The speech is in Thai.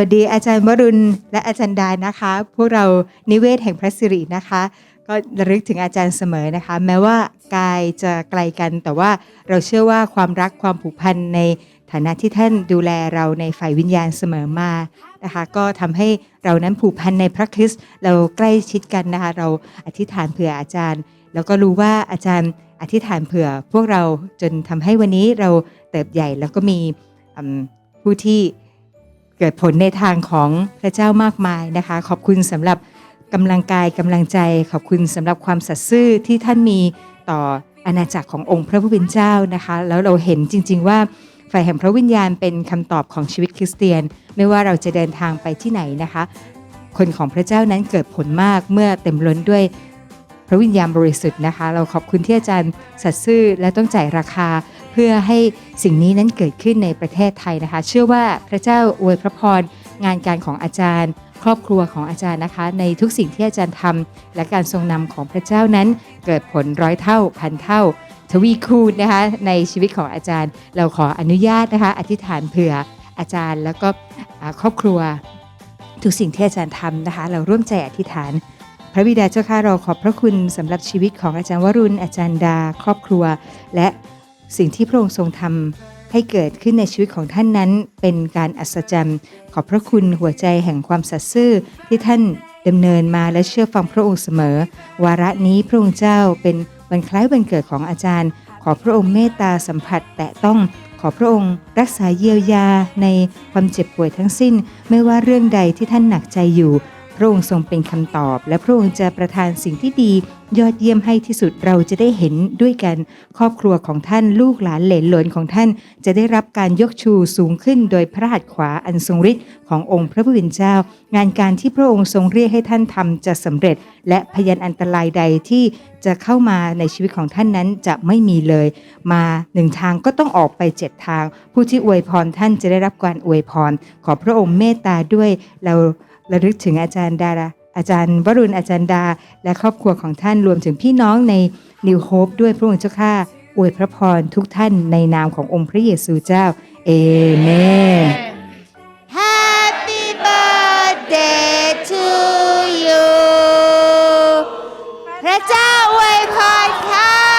วัสดีอาจารย์วรุณและอาจารย์ดานะคะ พวกเรานิเวศแห่งพระสิรินะคะ ก็ระลึกถึงอาจารย์เสมอนะคะ แม้ว่ากายจะไกลกัน แต่ว่าเราเชื่อว่าความรักความผูกพันในฐานะที่ท่านดูแลเราในฝ่ายวิญญาณเสมอมานะคะ ก็ทำให้เรานั้นผูกพันในพระคริสต์เราใกล้ชิดกันนะคะ เราอธิษฐานเผื่ออาจารย์ แล้วก็รู้ว่าอาจารย์อธิษฐานเผื่อพวกเราจนทำให้วันนี้เราเติบใหญ่แล้วก็มีผู้ที่ เกิดผลในทางของพระเจ้ามากมายนะคะ ขอบคุณสำหรับกำลังกายกำลังใจ ขอบคุณสำหรับความสัตย์ซื่อที่ท่านมีต่ออาณาจักรขององค์พระผู้เป็นเจ้านะคะ แล้วเราเห็นจริง ๆ ว่าฝ่ายแห่งพระวิญญาณเป็นคำตอบของชีวิตคริสเตียน ไม่ว่าเราจะเดินทางไปที่ไหนนะคะ คนของพระเจ้านั้นเกิดผลมากเมื่อเต็มล้นด้วยพระวิญญาณบริสุทธิ์นะคะ เราขอบคุณที่อาจารย์สัตย์ซื่อและต้องจ่ายราคา พื่อให้สิ่งนี้นั้นเกิดขึ้นในประเทศไทยนะคะ เชื่อว่าพระเจ้าอวยพระพรงานการของอาจารย์ ครอบครัวของอาจารย์นะคะ ในทุกสิ่งที่อาจารย์ทำและการทรงนำของพระเจ้านั้นเกิดผลร้อยเท่าพันเท่า ทวีคูณนะคะในชีวิตของอาจารย์ เราขออนุญาตนะคะ อธิษฐานเผื่ออาจารย์แล้วก็ครอบครัวทุกสิ่งที่อาจารย์ทำนะคะ เราร่วมใจอธิษฐาน พระบิดาเจ้าข้าเราขอบพระคุณสำหรับชีวิตของอาจารย์วรุณอาจารย์ดา ครอบครัว และ สิ่งที่พระองค์ทรงทำให้เกิดขึ้นในชีวิตของท่านนั้น เป็นการอัศจรรย์ ขอบพระคุณหัวใจแห่งความสัตย์ซื่อที่ท่านดำเนินมาและเชื่อฟังพระองค์เสมอ วาระนี้พระองค์เจ้าเป็นวันคล้ายวันเกิดของอาจารย์ ขอพระองค์เมตตาสัมผัสแตะต้องขอพระองค์รักษาเยียวยาในความเจ็บป่วยทั้งสิ้น ไม่ว่าเรื่องใดที่ท่านหนักใจอยู่ พระองค์ทรงเป็นคำตอบ และพระองค์จะประทานสิ่งที่ดียอดเยี่ยมให้ที่สุดเราจะได้เห็นด้วยกัน ครอบครัวของท่านลูกหลานเหลนหลนของท่าน จะได้รับการยกชูสูงขึ้นโดยพระหัตถ์ขวาอันทรงฤทธิ์ขององค์พระผู้เป็นเจ้า งานการที่พระองค์ทรงเรียกให้ท่านทำจะสำเร็จ และพยันอันตรายใดที่จะเข้ามาในชีวิตของท่านนั้นจะไม่มีเลย มาหนึ่งทางก็ต้องออกไปเจ็ดทาง ผู้ที่อวยพรท่านจะได้รับการอวยพร ขอพระองค์เมตตาด้วยเรา ระลึกถึงอาจารย์ดาราอาจารย์วรุณอาจารย์ดา และครอบครัวของท่านรวมถึงพี่น้องในนิวโฮปด้วยพระองค์เจ้าข้าอวยพระพรทุกท่านในนามขององค์พระเยซูเจ้า เอเมน Happy birthday to you พระเจ้าอวยพรค่ะ